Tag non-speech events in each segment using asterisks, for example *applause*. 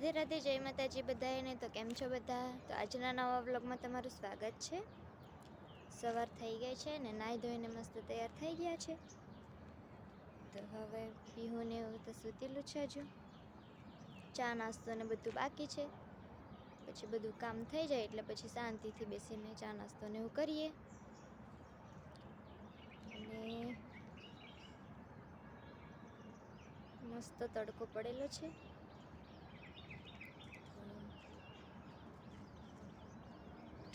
રાધે રાધે જય માતાજી બધાને તો કેમ છો બધા? તો આજના નવા વ્લોગમાં તમારું સ્વાગત છે. સવાર થઈ ગઈ છે ને નાહી ધોઈને મસ્ત તૈયાર થઈ ગયા છે. તો હવે પીહુને એવું તો સૂતેલું છે હજુ. ચા, નાસ્તો ને બધું બાકી છે. પછી બધું કામ થઈ જાય એટલે પછી શાંતિથી બેસીને ચા, નાસ્તો ને એવું કરીએ. અને મસ્ત તડકો પડેલો છે.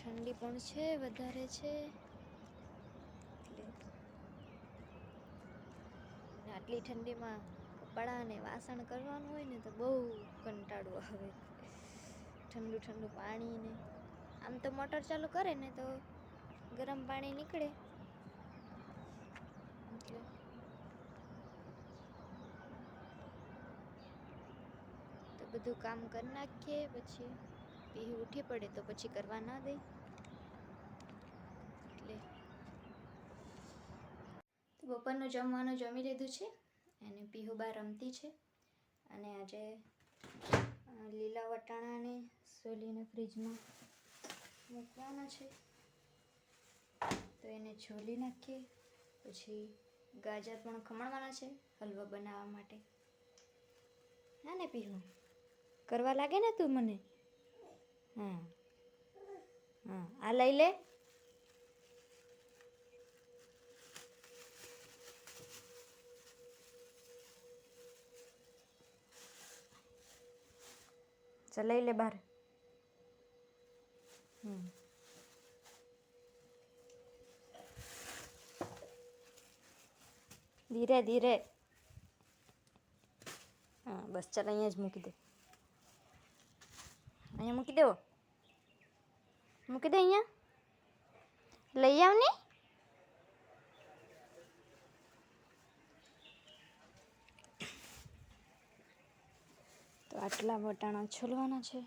ઠંડી પણ છે, વધારે છે. એટલે આટલી ઠંડીમાં કપડાને વાસણ કરવાનું હોય ને તો બહુ કંટાળો આવે. ઠંડુ ઠંડુ પાણી ને. આમ તો મોટર ચાલુ કરે ને તો ગરમ પાણી નીકળે. એટલે તો બધું કામ કરી નાખીએ, પછી પીહી ઉઠી પડે તો પછી કરવા ના દે એટલે તો બપોરનું જમવાનું જમી લીધું છે અને પીહુ બા રમતી છે. અને આજે લીલા વટાણાને સોલીને ફ્રીજમાં મૂકવાના છે. તો એને છોલી નાખીએ, પછી ગાજર પણ ખમણવાના છે હલવો બનાવવા માટે. હા ને પીહુ? કરવા લાગે ને તું મને? હા હા, આ લઈ લે. ચાલ લઈ લે બહાર હમ. ધીરે ધીરે. હા, બસ ચાલ, અહીંયા જ મૂકી દે. અહીંયા મૂકી દેવો? મૂકી દે અહીંયા? લઈ આવ ને. તો આટલા વટાણા છોલવાના છે.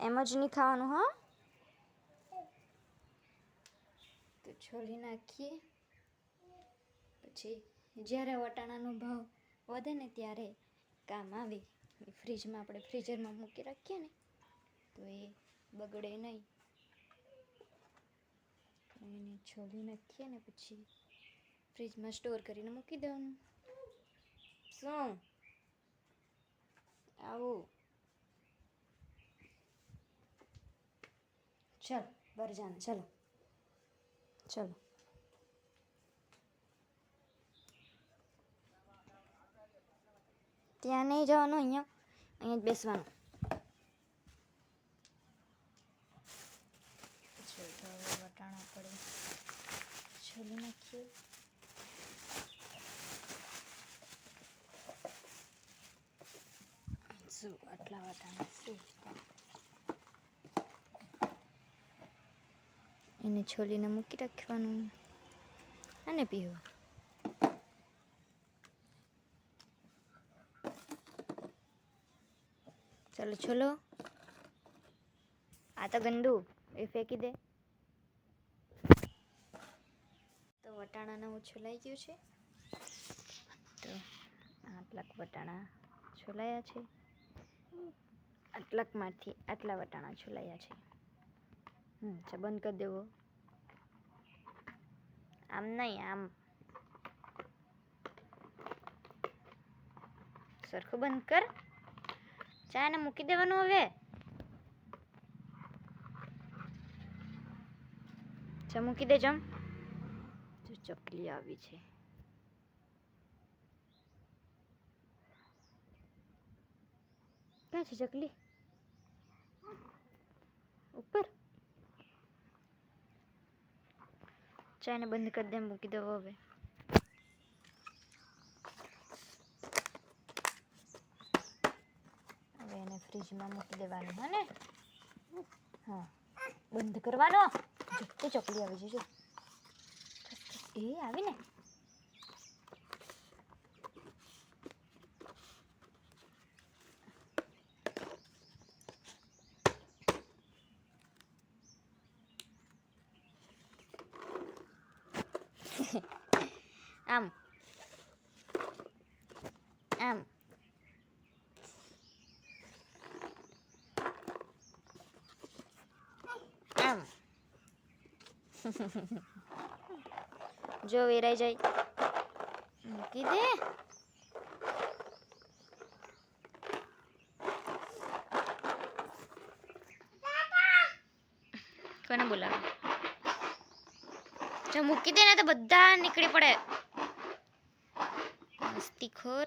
એમ જ નહીં ખાવાનું, હા? તો છોલી નાખીએ. પછી જ્યારે વટાણાનો ભાવ વધે ને ત્યારે કામ આવે. ફ્રીજમાં આપણે ફ્રીઝરમાં મૂકી રાખીએ ને, તો એ બગડે નહીં. એને છોલી નાખીએ ને પછી ફ્રીજમાં સ્ટોર કરીને મૂકી દેવાનું. શું આવું ચાલો બહાર ચલો ચલો ત્યાં નહીં જવાનું અહીંયા અહીંયા જ બેસવાનું વટાણા પડે છોલી નાખીએ શું આટલા વટાણા શું? એને છોલીને મૂકી રાખવાનું અને પીવું. ચાલો છોલો. આ તો ગંદુ, એ ફેંકી દે. તો વટાણાને હું છોલાઈ ગયું છે. તો આટલા વટાણા છોલાયા છે. આટલાકમાંથી આટલા વટાણા છોલાયા છે. હમ બંધ કરી દેવો. આમ નહીં, આમ. સરખું બંધ કર. ચા ને મૂકી દેવાનું હવે. ચા મૂકી દે જમ જો ચકલી આવી છે. ક્યાં છે ચકલી? ઉપર? ચાને બંધ કરી દે મૂકી દો હવે. હવે એને ફ્રીજમાં મૂકી દેવાનું હા ને હા. બંધ કરવાનો? જુટ્ટી ચકલી આવી જજો એ આવી ને *coughs* આમ. આમ. આમ. *laughs* જો વેરાઈ જાય. કીધે મૂકી દે ને તો બધા નીકળી પડે. મસ્તીખોર.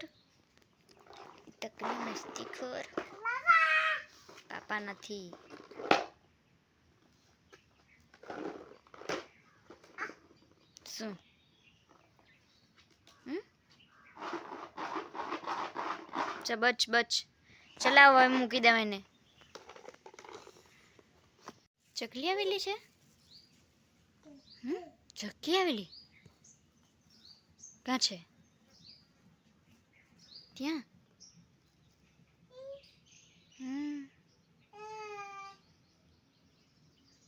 તકની મસ્તીખોર. પાપા નથી. શું? બચ બચ. ચલાવ, હવે મૂકી દેવાય ને ચકલી આવેલી છે? ચકી આવેલી? ક્યાં છે? ત્યાં?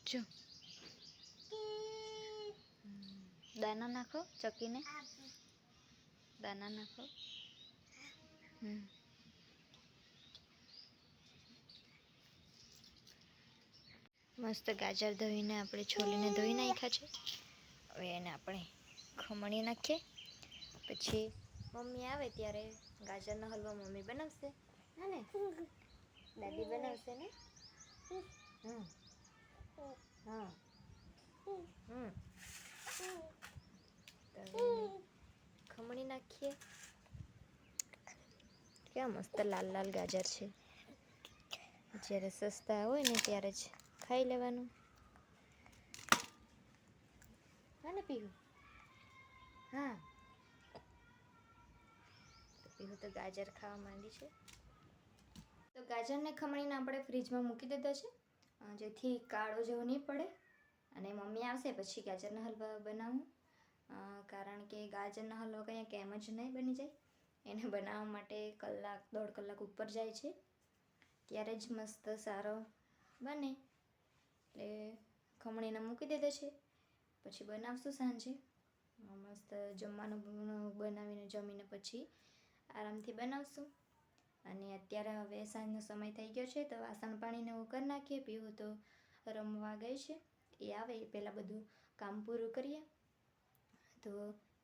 જો. દાના નાખો, ચકીને. દાના નાખો. મસ્ત ગાજર ધોઈને આપણે છોલીને ધોઈ નાખ્યા છે. હવે એને આપણે ખમણી નાખીએ. પછી મમ્મી આવે ત્યારે ગાજરનો હલવો મમ્મી બનાવશે. હા ને? દાદી બનાવશે ને? હમ. હા. ખમણી નાખીએ. કેવા મસ્ત લાલ લાલ ગાજર છે. જ્યારે સસ્તા હોય ને ત્યારે જ ખાઈ લેવાનું હા ને પીહુ? હા. તો પીહુ તો ગાજર ખાવા માંડી છે. તો ગાજરને ખમણીને આપણે ફ્રીજમાં મૂકી દીધા છે. જેથી કાળો જેવો નહીં પડે. અને મમ્મી આવશે પછી ગાજરના હલવા બનાવું. કારણ કે ગાજરના હલવા કંઈ કેમ જ નહીં બની જાય. એને બનાવવા માટે કલાક, દોઢ કલાક ઉપર જાય છે. ત્યારે જ મસ્ત સારો બને. એટલે ખમણીને મૂકી દીધો છે. પછી બનાવશું સાંજે? મસ્ત જમવાનું બનાવીને જમીને પછી આરામથી બનાવશું. અને અત્યારે હવે સાંજનો સમય થઈ ગયો છે, તો વાસણ પાણીને એવું કરી નાખીએ, પીવું તો રમવા ગઈ છે. એ આવે, એ પહેલાં બધું કામ પૂરું કરીએ. તો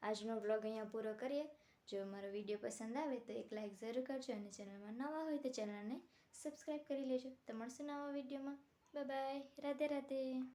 આજનો વ્લોગ અહીંયા પૂરો કરીએ. જો મારો વીડિયો પસંદ આવે, તો એક લાઇક જરૂર કરજો અને ચેનલમાં નવા હોય તો ચેનલને સબસ્ક્રાઈબ કરી લેજો. તો મળશું નવા વિડીયોમાં. Bye bye. રાધે રાધે.